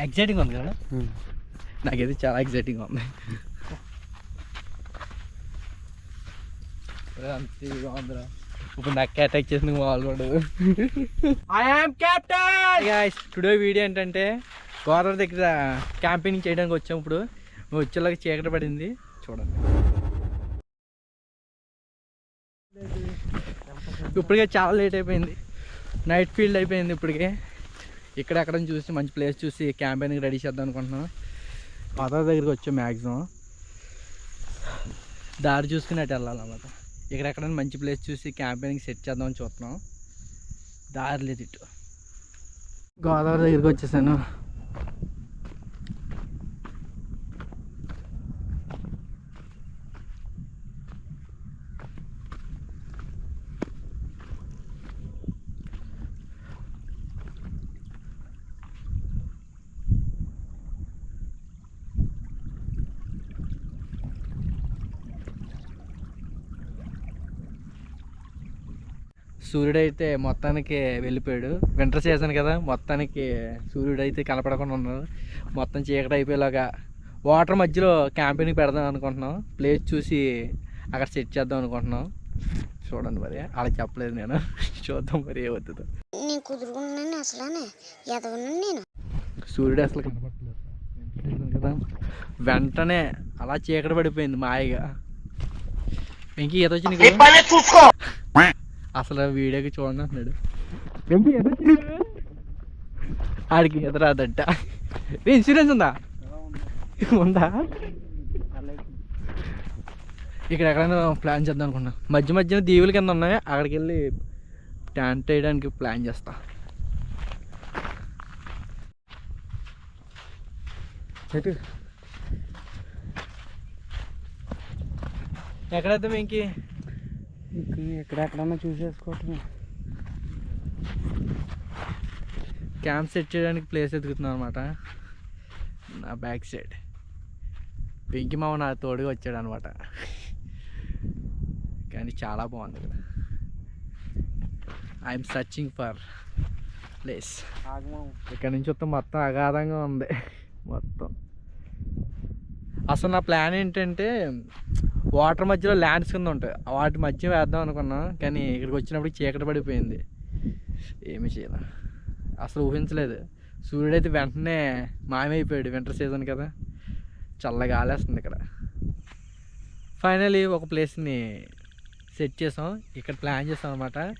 Exciting ఉంది కదా? నాకైతే చాలా ఎగ్జైటింగ్ ఉంది. ఇప్పుడు నాకు అటాక్ చేసింది కెప్టెన్ గాయ్స్ టుడే వీడియో ఏంటంటే గోదావరి దగ్గర క్యాంపింగ్ చేయడానికి వచ్చాం ఇప్పుడు. వచ్చేలాగా చీకటి పడింది. చూడండి. ఇప్పటికే చాలా లేట్ అయిపోయింది. నైట్ ఫీల్డ్ అయిపోయింది ఇప్పటికే. ఇక్కడ ఎక్కడ చూసి మంచి ప్లేస్ చూసి క్యాంపెయిన్కి రెడీ చేద్దాం అనుకుంటున్నాం పదవ దగ్గరికి వచ్చాం మ్యాక్సిమం దారి చూసుకుని అటు వెళ్ళాలన్నమాట. ఇక్కడ ఎక్కడ మంచి ప్లేస్ చూసి క్యాంపెయిన్కి సెట్ చేద్దామని చూస్తున్నాం. దారి లేదు ఇటు. గోదావరి దగ్గరికి వచ్చేసాను. సూర్యుడు అయితే మొత్తానికి వెళ్ళిపోయాడు. వింటర్ సీజన్ కదా మొత్తానికి సూర్యుడు అయితే కనపడకుండా ఉన్నాడు. మొత్తం చీకటి అయిపోయేలాగా వాటర్ మధ్యలో క్యాంపెయిన్ పెడదాం అనుకుంటున్నాం. ప్లేస్ చూసి అక్కడ సెట్ చేద్దాం అనుకుంటున్నాం. చూడండి మరి అలా చెప్పలేదు నేను. చూద్దాం మరి ఏమవుతుందో నేను కుదురుకున్నాను అసలానే నేను. సూర్యుడు అసలు కనపడలేదు కదా. వెంటనే అలా చీకటి పడిపోయింది మాయగా. వెంకీ ఈత వచ్చి నీకు అసలు వీడియోకి చూడండి నీకు? ఆడికి ఈత రాదంట. ఏ, ఇన్సూరెన్స్ ఉందా? ఉందా? ఇక్కడ ఎక్కడైనా ప్లాన్ చేద్దాం అనుకున్నా. మధ్య మధ్యన దీవుల కింద ఉన్నాయి. అక్కడికి వెళ్ళి టెంట్ వేయడానికి ప్లాన్ చేస్తా. చెట్టు. ఎక్కడైతే ఇంకి ఎక్కడెక్కడన్నా చూసేసుకోవటమే క్యాంప్ సెట్ చేయడానికి ప్లేస్ ఎదుగుతున్నాం అనమాట నా బ్యాక్ సైడ్. వెంకి మామ నా తోడుగా వచ్చాడు అనమాట కానీ చాలా బాగుంది ఇక్కడ. ఐఎమ్ సర్చింగ్ ఫర్ ప్లేస్ ఇక్కడ నుంచి వస్తే మొత్తం అగాధంగా ఉంది. మొత్తం. అసలు నా ప్లాన్ ఏంటంటే వాటర్ మధ్యలో ల్యాండ్స్ కింద ఉంటాయి. వాటి మధ్య వేద్దాం అనుకున్నాం కానీ ఇక్కడికి వచ్చినప్పుడు చీకటి పడిపోయింది. ఏమి చేయాలి. అసలు ఊహించలేదు. సూర్యుడు అయితే వెంటనే మాయమైపోయాడు వింటర్ సీజన్ కదా. చల్లగా ఆలేస్తుంది ఇక్కడ. ఫైనలీ ఒక ప్లేస్ని సెట్ చేసాం. ఇక్కడ ప్లాన్ చేసాం అనమాట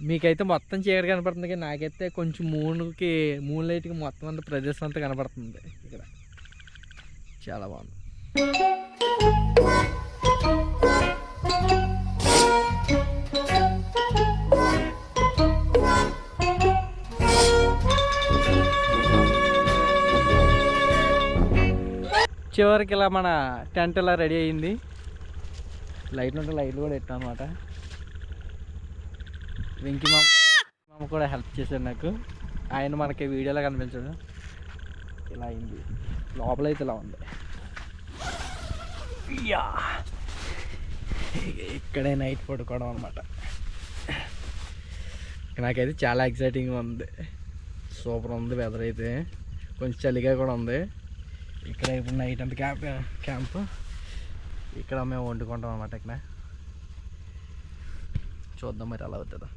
మీకైతే మొత్తం చీకటి కనపడుతుంది కానీ నాకైతే కొంచెం మూన్కి మూన్ లైట్కి మొత్తం అంత ప్రదేశం అంతా కనపడుతుంది ఇక్కడ. చాలా బాగుంది. చివరికి ఇలా మన టెంట్ ఇలా రెడీ అయింది. లైట్లు ఉంటే లైట్లు కూడా పెట్టాం అనమాట వెంకి మామ మామ కూడా హెల్ప్ చేశాడు నాకు. ఆయన మనకి వీడియోలో కనిపించాడు. ఇలా అయింది. లోపల అయితే ఇలా ఉంది. యా. ఇక్కడే నైట్ పడుకోవడం అనమాట నాకైతే చాలా ఎక్సైటింగ్గా ఉంది. సూపర్ ఉంది వెదర్ అయితే. కొంచెం చలిగా కూడా ఉంది. ఇక్కడ ఇప్పుడు నైట్ అంత క్యాంప్ క్యాంప్ ఇక్కడ మేము వండుకుంటాం అనమాట ఇక్కడ. చూద్దాం మరి అలా అవుతుందా.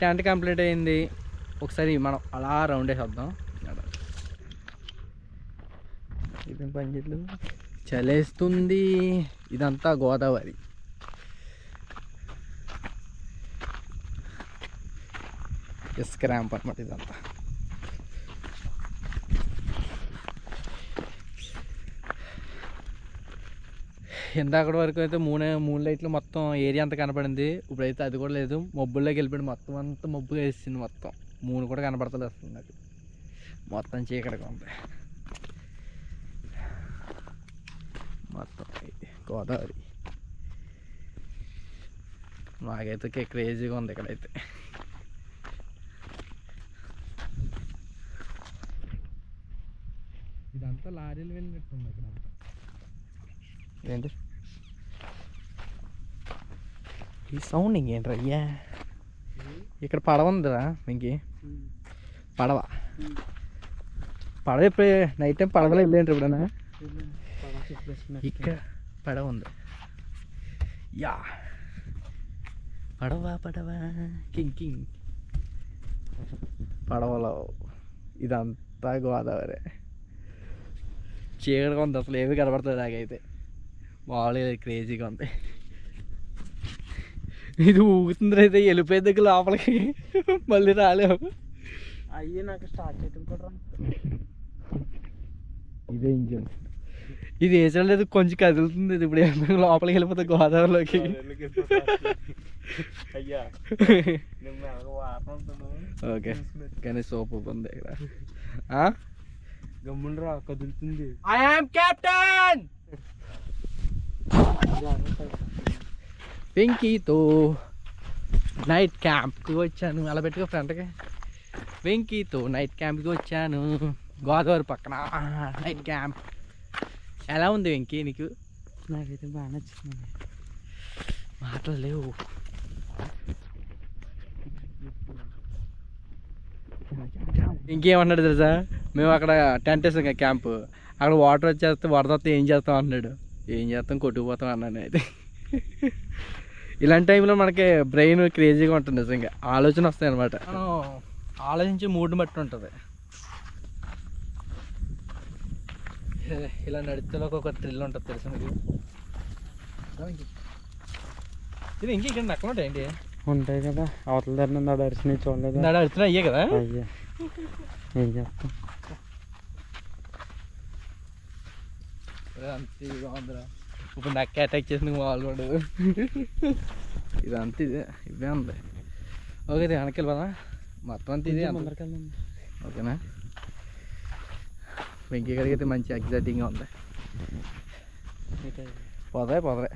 టెంట్ కంప్లీట్ అయింది. ఒకసారి మనం అలా రౌండ్ వేసేద్దాం. ఇది పని చేయట్లేదు? చలేస్తుంది. ఇదంతా గోదావరి. ఇసుక ర్యాంప్ అనమాట ఇదంతా. ఇందాకటి వరకు అయితే మూడు మూడు లైట్లు మొత్తం ఏరియా అంతా కనపడింది. ఇప్పుడైతే అది కూడా లేదు. మబ్బుల్లోకి వెళ్ళిపోయింది. మొత్తం అంతా మబ్బు వేసింది మొత్తం. మూడు కూడా కనపడతలేదు నాకు. మొత్తం చీకటిగా ఉంది. మొత్తం ఇది గోదావరి. నాకైతే క్రేజీగా ఉంది ఇక్కడైతే. ఇదంతా లారీలు వెళ్ళినట్టుంది ఇక్కడ ఏంటి? ఈ సౌండ్ ఇంకేంట్రా? అయ్యా ఇక్కడ పడవ ఉందిరా ఇంకి పడవ. పడవ ఇప్పుడు నైట్ టైం పడవలో వెళ్ళేంటి ఎప్పుడైనా? ఇక్కడ పడవ ఉంది. యా. పడవ పడవ కింగ్ కింగ్. పడవలో ఇదంతా గోదావరి. చీకటిగా ఉంది అసలు ఏమి కనబడుతుంది నాకైతే. మామూలుగా క్రేజీగా ఉంది. ఇది ఊగుతుంది అయితే వెళ్ళిపోయేది దగ్గర లోపలికి. మళ్ళీ రాలేము. అయ్యి నాకు స్టార్ట్ చేయడం కూడా ఇదే ఇంజన్. ఇది వేసడం లేదు కొంచెం కదులుతుంది. ఇది ఇప్పుడు లోపలికి వెళ్ళిపోతుంది గోదావరిలోకి. అయ్యా ఓకే. కానీ సూపర్ ఉంది ఇక్కడ. గమ్మున రా కదులుతుంది. ఐ యామ్ కెప్టెన్ వెంకీతో నైట్ క్యాంప్కి వచ్చాను. అలా పెట్టుకో ఫ్రంట్కి వెంకీతో నైట్ క్యాంప్కి వచ్చాను. గోదావరి పక్కన. నైట్ క్యాంప్ ఎలా ఉంది వెంకీ నీకు? నాకైతే బాగా నచ్చింది. మాటలు లేవు. ఇంకేమన్నాడు తెలుసా? మేము అక్కడ టెంట్ వేసాం కదా క్యాంప్. అక్కడ వాటర్ వచ్చేస్తే వరద వస్తే ఏం చేస్తాం అన్నాడు. ఏం చేస్తాం? కొట్టుకుపోతాం అన్నాను అయితే. ఇలాంటి టైంలో మనకి బ్రెయిన్ క్రేజీగా ఉంటుంది నిజంగా. ఆలోచన వస్తాయి అనమాట ఆలోచించే మూడ్ని బట్టి ఉంటుంది. ఇలా నడిస్తే ఒక థ్రిల్ ఉంటుంది తెలుసా మీకు. ఇది ఇంక ఇక్కడ నక్కలు ఉంటాయి ఏంటి? ఉంటాయి కదా. అవతల దగ్గర నా దర్శనం చూడలేదు. ఇందాడ అడుగుతున్నా అయ్యే కదా? అయ్యా. ఏం చేస్తాం? అంత ఇప్పుడు నక్క అటాక్ చేసింది మామూలుగా ఉండదు ఇది అంత ఇదే. ఇవే ఉంది. ఓకే వెనక్కి వెళ్ళిపోదా మొత్తం అంతా ఇదే ముందరికెళ్ళండి. ఓకేనా? వెంకీ గడికి అయితే మంచి ఎగ్జైటింగ్గా ఉంది. పోదాయి పోదాయి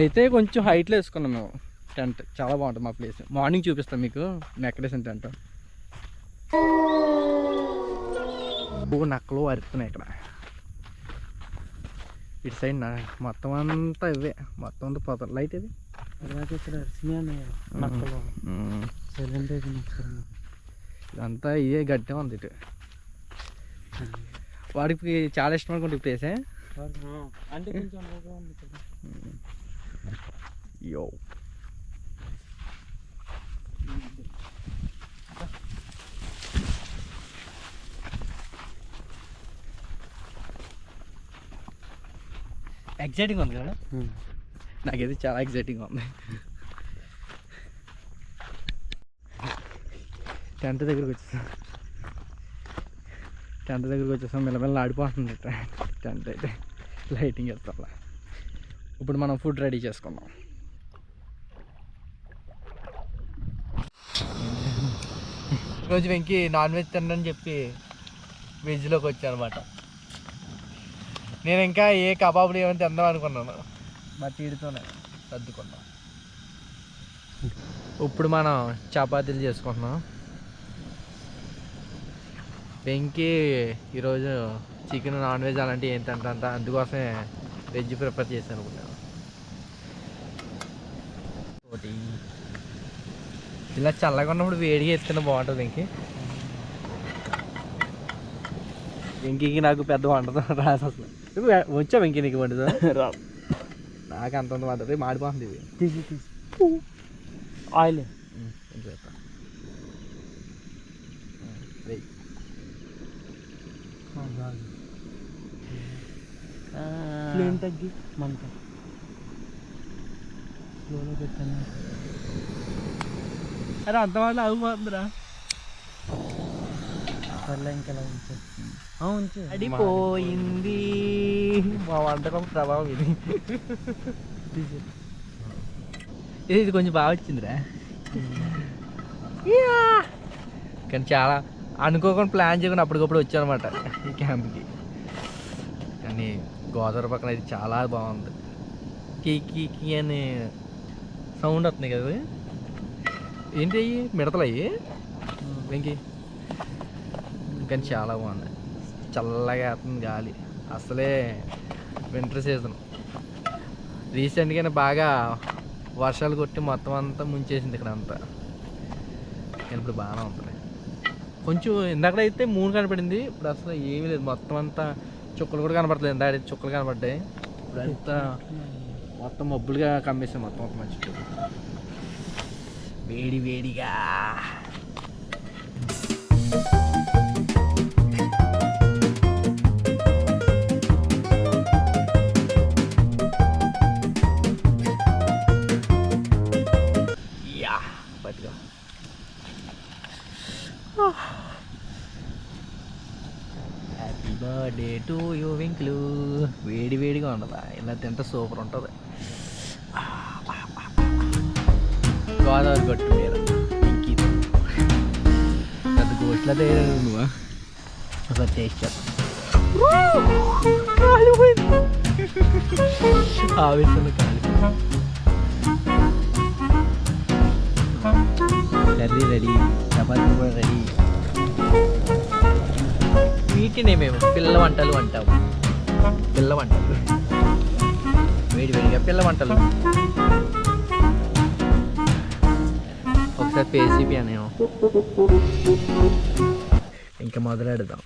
అయితే కొంచెం హైట్లో వేసుకున్నాం మేము. టెంట్ చాలా బాగుంటుంది మా ప్లేస్ మార్నింగ్ చూపిస్తాం మీకు. మేము టెంట్ ఓ నక్కలు అరుతున్నాయి ఇక్కడ. ఇటు సైడ్ నా మొత్తం అంతా ఇవే. మొత్తం అంతా పోతారు. లైట్ ఇది ఇదంతా ఇదే గడ్డే ఉంది ఇటు. వాడికి చాలా ఇష్టం అనుకుంటే ఈ ప్లేసే అంటే యో. ఎగ్జైటింగ్ ఉంది కదా? నాకైతే చాలా ఎగ్జైటింగ్ ఉంది. టెంట్ దగ్గరికి వచ్చేసాం. టెంట్ దగ్గరికి వచ్చేసాం మెల్లమెల్ల ఆడిపోతుంది. టెంట్ అయితే లైటింగ్ వేస్తాం ఇప్పుడు మనం ఫుడ్ రెడీ చేసుకుందాం. రోజు వెంకి నాన్ వెజ్ తినని చెప్పి వెజ్లోకి వచ్చానమాట. నేను ఇంకా ఏ కబాబులు ఏమైనా తిందాం అనుకున్నాను. మా తీడితోనే సర్దుకున్నాం. ఇప్పుడు మనం చపాతీలు చేసుకుంటున్నాం. వెంకీ ఈరోజు చికెన్ నాన్ వెజ్ అలాంటివి ఏం తింటంట అందుకోసమే వెజ్ ప్రిపేర్ చేశాను అనుకున్నాను ఒకటి ఇలా చల్లగా ఉన్నప్పుడు వేడిగా ఎత్తున బాగుంటుంది వెంకీ వెంకీకి నాకు పెద్ద వంటతో రాదు అసలు. నువ్వు వచ్చా వెంకీ నీకు వండుతా నాకు అంత వంటది మాడిపోతుంది ఇది. తీసి తీసి. ఆయిల్ ఉమ్, కొంచెం వేస్తా. ఉమ్, వెయ్యి. ఫ్లేమ్ తగ్గి మంట స్లోలో పెట్టాను అరే అంత వాళ్ళు అవ్వమందిరా సర్లే ఇంకెలా ఉంచు ఉంచు అడిపోయింది మా వంటకం ప్రభావం ఇది తీసి ఇది ఇది కొంచెం బాగా వచ్చిందిరా యా! కానీ చాలా అనుకోకుండా ప్లాన్ చేయకుండా అప్పటికప్పుడు వచ్చానమాట ఈ క్యాంప్కి కానీ గోదావరి పక్కన ఇది చాలా బాగుంది. కీ కీ కీ అని సౌండ్ వస్తున్నాయి కదా ఏంటి అయ్యి? మిడతలు అయ్యి? వెంకీ. కానీ చాలా బాగుంది చల్లగా వేస్తుంది గాలి. అసలే వింటర్ సీజన్ రీసెంట్గానే బాగా వర్షాలు కొట్టి మొత్తం అంతా ముంచేసింది ఇక్కడ అంతా. ఇప్పుడు బాగానే ఉంటుంది కొంచెం ఇందాకడైతే మూన్ కనపడింది. ఇప్పుడు అసలు ఏమీ లేదు. మొత్తం అంతా చుక్కలు కూడా కనపడలేదు డాడీ చుక్కలు కనపడ్డాయి. ఇప్పుడు అంతా మొత్తం మబ్బులుగా కమ్మేసాం మొత్తం మొత్తం మంచి వేడి వేడిగా. ఇలా తింటే సూపర్ ఉంటుంది. గోదావరి గట్టు మీద ఇంకీ పెద్ద గోట్ల తయారు నువ్వా ఒకసారి టేస్ట్ చేస్తాను ఆవేశంలో కాలి కర్రీ రెడీ చపాతీ కూడా రెడీ వీటినే మేము పిల్ల వంటలు అంటాము పిల్ల వంటలు. వేడి వేడిగా పిల్ల వంటలు. ఒకసారి పేసిపి అనేమో ఇంకా మొదలెడదాం.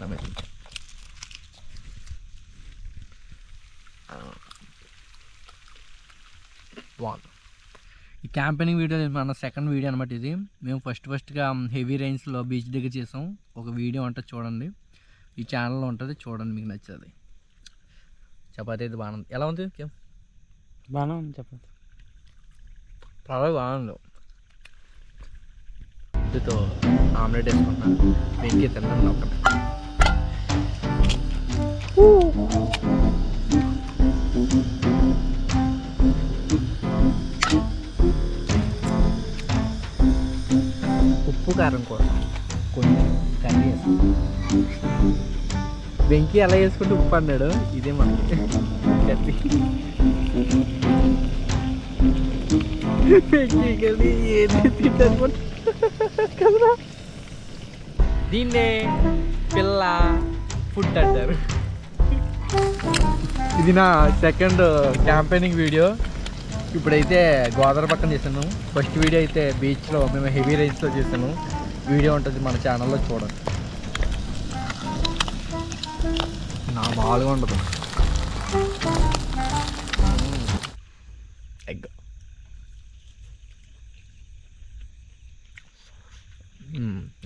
నమ్మకం. ఈ క్యాంపెయినింగ్ వీడియో మన సెకండ్ వీడియో అనమాట ఇది. మేము ఫస్ట్ ఫస్ట్గా హెవీ రైన్స్లో బీచ్ దగ్గర చేసాం. ఒక వీడియో ఉంటుంది చూడండి. ఈ ఛానల్లో ఉంటుంది చూడండి మీకు నచ్చుతుంది. చపాతీ అయితే బాగుంది. ఎలా ఉంది? బాగానే ఉంది చెప్పండి పర్వాలేదు బాగుంది. ఇదితో ఆమ్లెట్ వేసుకుంటున్నాను. వెంకీ తిన్నాను ఒకటి వెంకీ ఎలా వేసుకుంటూ ఉప్పు అన్నాడు. ఇదే మనకి. వెంకీ ఏది తింటాను కదరా? దీన్నే పిల్ల ఫుడ్ అంటారు. ఇది నా సెకండ్ క్యాంపెయినింగ్ వీడియో. ఇప్పుడైతే గోదావరి పక్కన చేశాను. ఫస్ట్ వీడియో అయితే బీచ్లో మేము హెవీ రైస్తో చేశాను. వీడియో ఉంటుంది మన ఛానల్లో చూడండి. మామూలుగా ఉండదు ఎగ్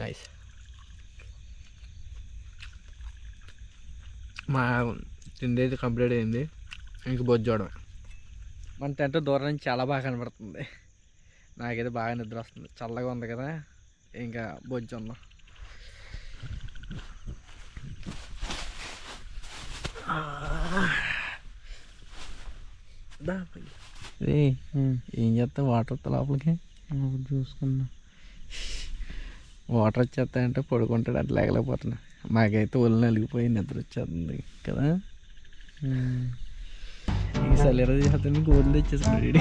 నైస్ మా తిండి అయితే కంప్లీట్ అయింది. ఇంక బొజ్జోవడం మన టెంట్ దూరం నుంచి చాలా బాగా కనబడుతుంది. నాకైతే బాగా నిద్ర వస్తుంది. చల్లగా ఉంది కదా. ఇంకా బొజ్జు ఉన్నాం. ఏం చేస్తా వాటర్ వస్తా లోపలికి? చూసుకున్నా. వాటర్ వచ్చేస్తాయంటే పడుకుంటాడు అట్లా లేకపోతున్నా మాకైతే ఒళ్ళు నలిగిపోయి నిద్ర వచ్చేస్తుంది కదా? ఈ సలేరా చేస్తాను నీకు వదిలి తెచ్చేసుకున్నాడు ఈడు.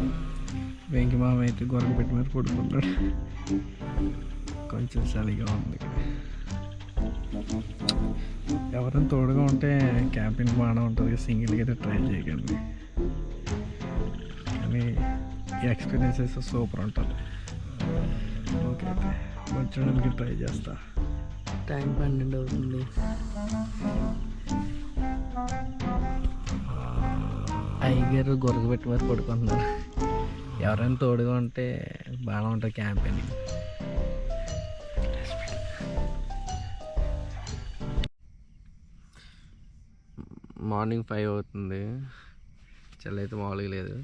వెంకి మామ అయితే గొరక పెట్టి మరి పడుకున్నాడు కొంచెం చలిగా ఉంది ఎవరైనా తోడుగా ఉంటే క్యాంపింగ్ బాగానే ఉంటుంది సింగిల్గా అయితే ట్రై చేయకండి. కానీ ఈ ఎక్స్పీరియన్సెస్ సూపర్ ఉంటుంది. ఓకే అయితే వచ్చడానికి ట్రై చేస్తా. టైం పన్నెండు అవుతుంది. అయ్యగారు గొరగ పెట్టి మరి పడుకుంటున్నారు ఎవరైనా తోడుగా ఉంటే బాగా ఉంటుంది క్యాంపెయినింగ్ మార్నింగ్ ఫైవ్ అవుతుంది. చల్ల అయితే మామూలుగా లేదు.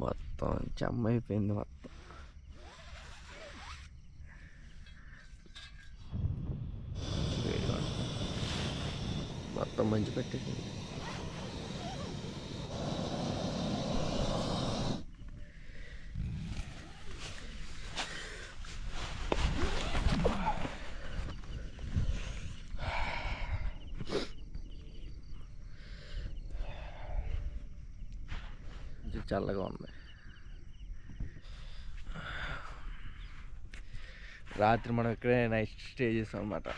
మొత్తం చెమ్మ అయిపోయింది మొత్తం. మొత్తం మంచి పెట్టేసింది. చల్లగా ఉంది రాత్రి మనం ఇక్కడే నైట్ స్టే చేసాం అనమాట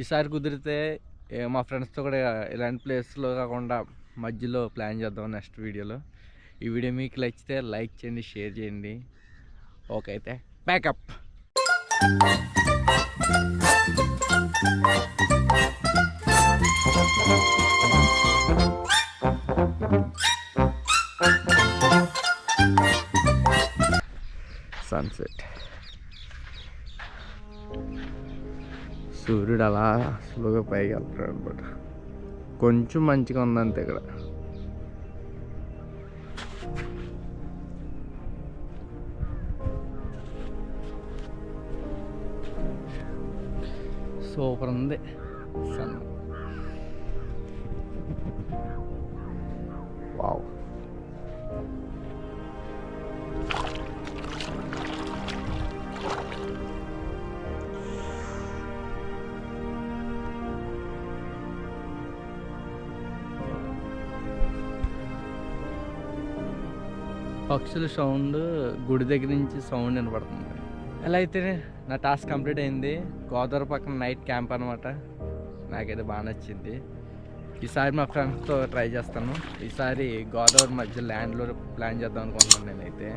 ఈసారి కుదిరితే మా ఫ్రెండ్స్తో కూడా ఇలాంటి ప్లేస్లో కాకుండా మధ్యలో ప్లాన్ చేద్దాం నెక్స్ట్ వీడియోలో. ఈ వీడియో మీకు నచ్చితే లైక్ చేయండి షేర్ చేయండి. ఓకే అయితే బ్యాకప్ సన్సెట్ సూర్యుడు అలా స్లోగా పైకి వెళ్తాడు అనమాట కొంచెం మంచిగా ఉందంతే ఇక్కడ. సూపర్ ఉంది. పక్షుల సౌండ్ గుడి దగ్గర నుంచి సౌండ్ వినపడుతుంది. ఎలా అయితే నా టాస్క్ కంప్లీట్ అయింది గోదావరి పక్కన నైట్ క్యాంప్ అనమాట నాకైతే బాగా నచ్చింది. ఈసారి మా ఫ్రెండ్స్తో ట్రై చేస్తాను. ఈసారి గోదావరి మధ్య ల్యాండ్లో ప్లాన్ చేద్దాం అనుకుంటున్నాను నేనైతే.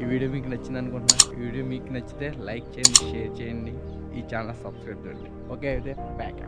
ఈ వీడియో మీకు నచ్చింది అనుకుంటున్నాను ఈ వీడియో మీకు నచ్చితే లైక్ చేయండి షేర్ చేయండి. ఈ ఛానల్ సబ్స్క్రైబ్ చేయండి. ఓకే అయితే బ్యాక్